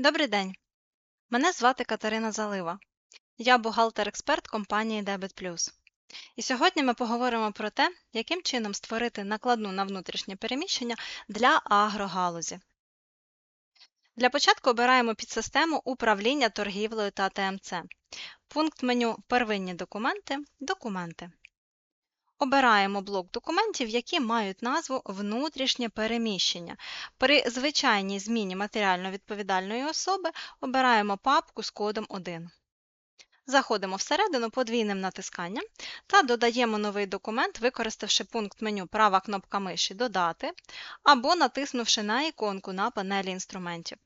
Добрий день! Мене звати Катерина Залива. Я бухгалтер-експерт компанії Debit. І сьогодні ми поговоримо про те, яким чином створити накладну на внутрішнє переміщення для агрогалузі. Для початку обираємо підсистему управління торгівлею та ТМЦ. Пункт меню Первинні документи Документи. Обираємо блок документів, які мають назву Внутрішнє переміщення. При звичайній зміні матеріально-відповідальної особи обираємо папку з кодом 1. Заходимо всередину подвійним натисканням та додаємо новий документ, використавши пункт меню права кнопка миші Додати або натиснувши на іконку на панелі інструментів.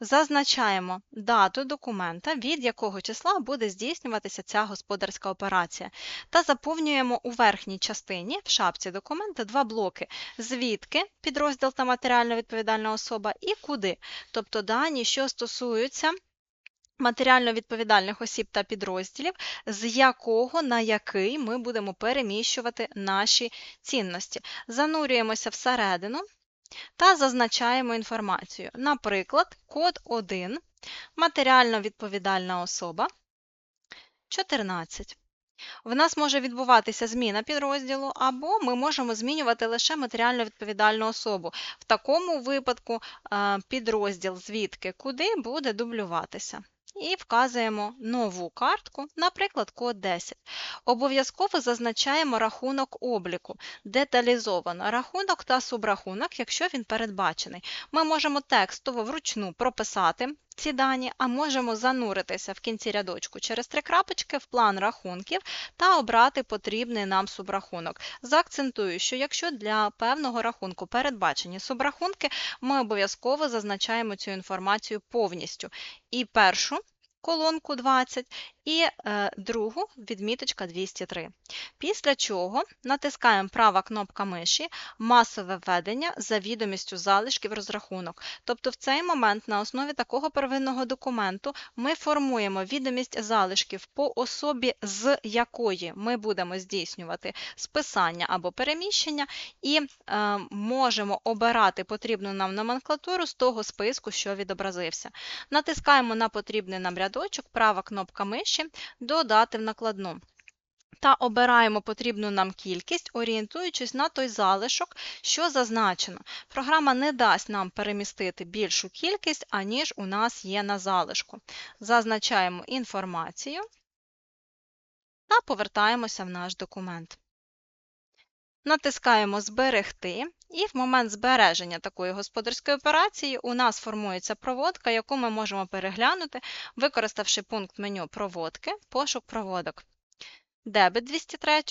Зазначаємо дату документа, від якого числа буде здійснюватися ця господарська операція, та заповнюємо у верхній частині в шапці документа два блоки звідки підрозділ та матеріально відповідальна особа і куди, тобто дані, що стосуються матеріально відповідальних осіб та підрозділів, з якого на який ми будемо переміщувати наші цінності. Занурюємося всередину та зазначаємо інформацію. Наприклад, код 1, матеріально відповідальна особа 14. В нас може відбуватися зміна підрозділу, або ми можемо змінювати лише матеріально відповідальну особу. В такому випадку е, підрозділ звідки куди буде дублюватися. І вказуємо нову картку, наприклад, код 10. Обов'язково зазначаємо рахунок обліку, деталізовано рахунок та субрахунок, якщо він передбачений. Ми можемо текстово вручну прописати ці дані, а можемо зануритися в кінці рядочку через три крапочки в план рахунків та обрати потрібний нам субрахунок. Заакцентую, що якщо для певного рахунку передбачені субрахунки, ми обов'язково зазначаємо цю інформацію повністю. І першу колонку 20 і е, другу відміточка 203. Після чого натискаємо права кнопка миші масове введення за відомістю залишків розрахунок. Тобто в цей момент на основі такого первинного документу ми формуємо відомість залишків по особі, з якої ми будемо здійснювати списання або переміщення, і е, можемо обирати потрібну нам номенклатуру з того списку, що відобразився. Натискаємо на потрібний нам рядочок, права кнопка миші додати в накладну. Та обираємо потрібну нам кількість, орієнтуючись на той залишок, що зазначено. Програма не дасть нам перемістити більшу кількість, аніж у нас є на залишку. Зазначаємо інформацію та повертаємося в наш документ. Натискаємо Зберегти, і в момент збереження такої господарської операції у нас формується проводка, яку ми можемо переглянути, використавши пункт меню Проводки, пошук проводок дебет 203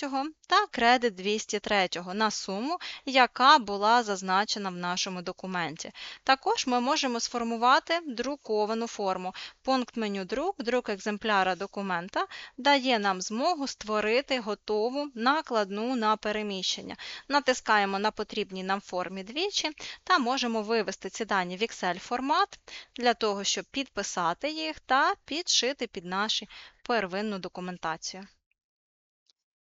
та кредит 203 на суму, яка була зазначена в нашому документі. Також ми можемо сформувати друковану форму. Пункт меню Друк, друк екземпляра документа дає нам змогу створити готову накладну на переміщення. Натискаємо на потрібній нам формі двічі та можемо вивести ці дані в Excel формат для того, щоб підписати їх та підшити під нашу первинну документацію.